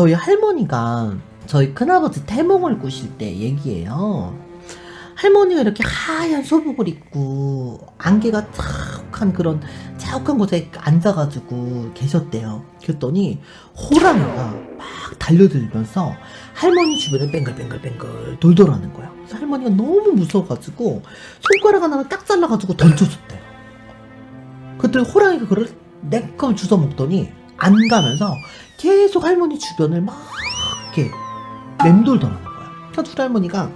저희 할머니가 저희 큰아버지 태몽을 꾸실 때 얘기예요. 할머니가 이렇게 하얀 소복을 입고 안개가 자욱한 그런 자욱한 곳에 앉아가지고 계셨대요. 그랬더니 호랑이가 막 달려들면서 할머니 주변을 뱅글뱅글뱅글 돌더라는 거야. 그래서 할머니가 너무 무서워가지고 손가락 하나를 딱 잘라가지고 던져줬대요. 그때 호랑이가 그걸 내꺼 주워 먹더니 안 가면서 계속 할머니 주변을 막 이렇게 맴돌더라는 거야. 우리 할머니가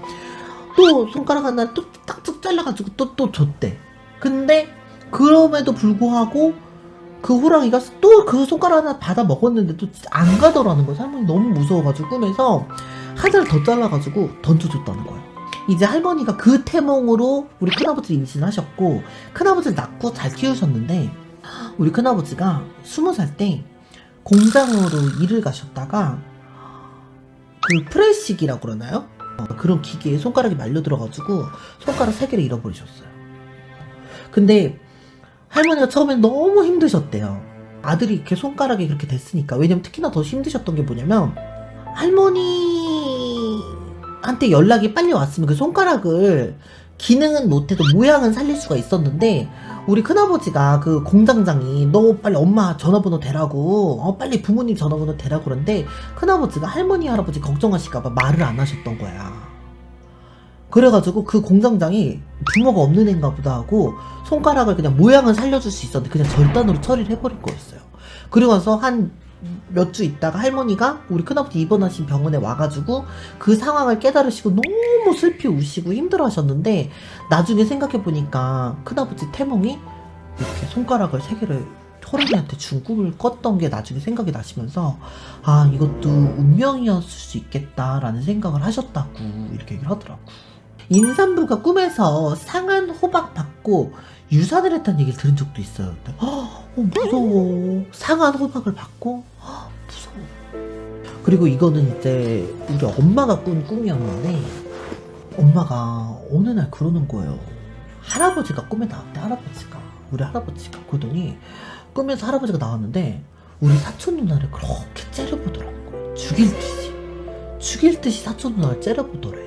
또 손가락 하나 또 딱쭉 잘라가지고 또 또 줬대. 근데 그럼에도 불구하고 그 호랑이가 또 그 손가락 하나 받아 먹었는데 또 안 가더라는 거야. 할머니 너무 무서워가지고 꿈에서 하나를 더 잘라가지고 던져줬다는 거야. 이제 할머니가 그 태몽으로 우리 큰아버지를 임신하셨고 큰아버지를 낳고 잘 키우셨는데 우리 큰아버지가 스무 살 때 공장으로 일을 가셨다가 그 프레시기라고 그러나요? 어, 그런 기계에 손가락이 말려 들어가지고 손가락 세 개를 잃어버리셨어요. 근데 할머니가 처음엔 너무 힘드셨대요. 아들이 이렇게 손가락이 그렇게 됐으니까. 왜냐면 특히나 더 힘드셨던 게 뭐냐면 할머니한테 연락이 빨리 왔으면 그 손가락을 기능은 못해도 모양은 살릴 수가 있었는데 우리 큰아버지가 그 공장장이 너 빨리 엄마 전화번호 대라고. 어 빨리 부모님 전화번호 대라고 그런데 큰아버지가 할머니 할아버지 걱정하실까봐 말을 안 하셨던 거야. 그래가지고 그 공장장이 부모가 없는 애인가 보다 하고 손가락을 그냥 모양은 살려줄 수 있었는데 그냥 절단으로 처리를 해버릴 거였어요. 그리고 나서 한 몇 주 있다가 할머니가 우리 큰아버지 입원하신 병원에 와가지고 그 상황을 깨달으시고 너무 슬피 우시고 힘들어 하셨는데 나중에 생각해보니까 큰아버지 태몽이 이렇게 손가락을 세 개를 호랑이한테 준 꿈을 꿨던 게 나중에 생각이 나시면서 아 이것도 운명이었을 수 있겠다라는 생각을 하셨다고 이렇게 얘기를 하더라고. 임산부가 꿈에서 상한 호박 받고 유산을 했다는 얘기를 들은 적도 있어요. 근데, 어, 무서워 상한 호박을 받고 어, 무서워 그리고 이거는 이제 우리 엄마가 꾼 꿈이었는데 엄마가 어느 날 그러는 거예요. 할아버지가 꿈에 나왔대, 할아버지가. 우리 할아버지가. 그러더니 꿈에서 할아버지가 나왔는데 우리 사촌 누나를 그렇게 째려보더라는 거예요. 죽일 듯이. 죽일 듯이 사촌 누나를 째려보더래.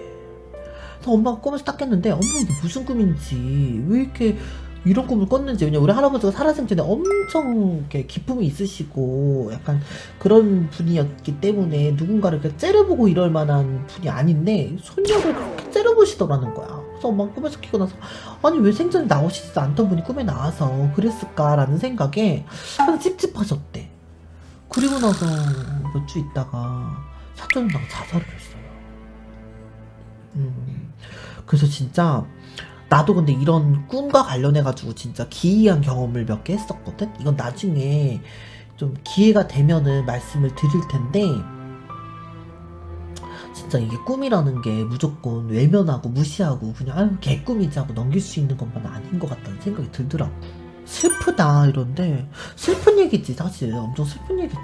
그래서 엄마가 꿈에서 딱 깼는데 엄마 이게 무슨 꿈인지 왜 이렇게 이런 꿈을 꿨는지 왜냐 우리 할아버지가 살아생 전에 엄청 이렇게 기품이 있으시고 약간 그런 분이었기 때문에 누군가를 이렇게 째려보고 이럴 만한 분이 아닌데 손녀를 그렇게 째려보시더라는 거야. 그래서 엄마가 꿈에서 키고 나서 아니 왜 생전에 나오시지도 않던 분이 꿈에 나와서 그랬을까라는 생각에 찝찝하셨대. 그리고 나서 몇 주 있다가 사촌 누나가 자살을 했어요. 음. 그래서 진짜 나도 근데 이런 꿈과 관련해가지고 진짜 기이한 경험을 몇 개 했었거든? 이건 나중에 좀 기회가 되면은 말씀을 드릴 텐데, 진짜 이게 꿈이라는 게 무조건 외면하고 무시하고 그냥 아유 개꿈이지 하고 넘길 수 있는 것만 아닌 것 같다는 생각이 들더라고. 슬프다 이런데. 슬픈 얘기지 사실. 엄청 슬픈 얘기지.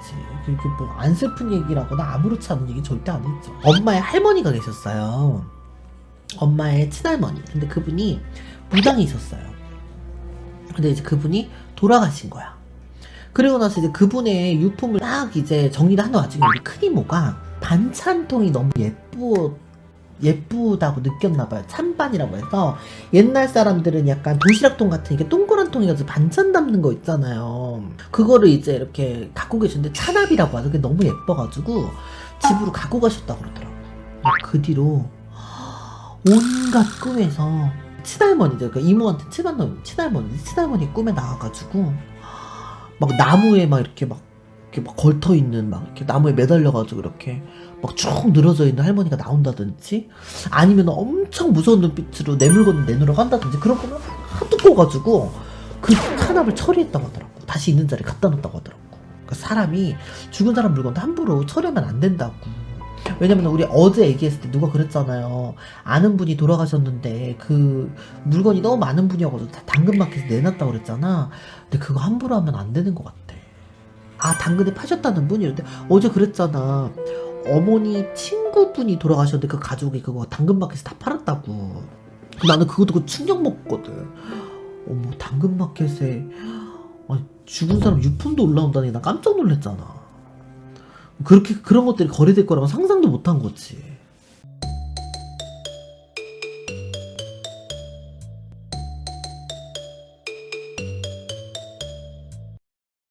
이게 뭐 안 슬픈 얘기라거나 아무렇지 않은 얘기 절대 아니죠. 엄마의 할머니가 계셨어요 엄마의 친할머니. 근데 그분이 무당이 있었어요. 근데 이제 그분이 돌아가신 거야. 그리고 나서 이제 그분의 유품을 딱 이제 정리를 하는 와중에 우리 큰 이모가 반찬통이 너무 예쁘, 예쁘다고 느꼈나 봐요. 찬반이라고 해서 옛날 사람들은 약간 도시락통 같은 이게 동그란 통이가지고 반찬 담는 거 있잖아요. 그거를 이제 이렇게 갖고 계셨는데 찬압이라고 하죠. 그게 너무 예뻐가지고 집으로 갖고 가셨다고 그러더라고요. 그 뒤로 온갖 꿈에서 친할머니죠. 그러니까 이모한테 친할머니, 친할머니, 친할머니 꿈에 나와가지고 막 나무에 막 이렇게 막 이렇게 막 걸터 있는 막 이렇게 나무에 매달려가지고 이렇게 막 쭉 늘어져 있는 할머니가 나온다든지 아니면 엄청 무서운 눈빛으로 내 물건을 내놓으러 간다든지 그런 꿈을 하도 꿔가지고 그 탄압을 처리했다고 하더라고. 다시 있는 자리에 갖다 놓았다고 하더라고. 그러니까 사람이 죽은 사람 물건도 함부로 처리하면 안 된다고. 왜냐면 우리 어제 얘기했을 때 누가 그랬잖아요. 아는 분이 돌아가셨는데 그 물건이 너무 많은 분이어가지고 다 당근마켓에 내놨다고 그랬잖아. 근데 그거 함부로 하면 안 되는 것 같아. 아 당근에 파셨다는 분이 런데 어제 그랬잖아. 어머니 친구분이 돌아가셨는데 그 가족이 그거 당근마켓에 다 팔았다고. 나는 그거 듣고 충격 먹거든. 어머 당근마켓에 아니, 죽은 사람 유품도 올라온다니 나 깜짝 놀랐잖아. 그렇게 그런 것들이 거래될 거라고 상상도 못한 거지.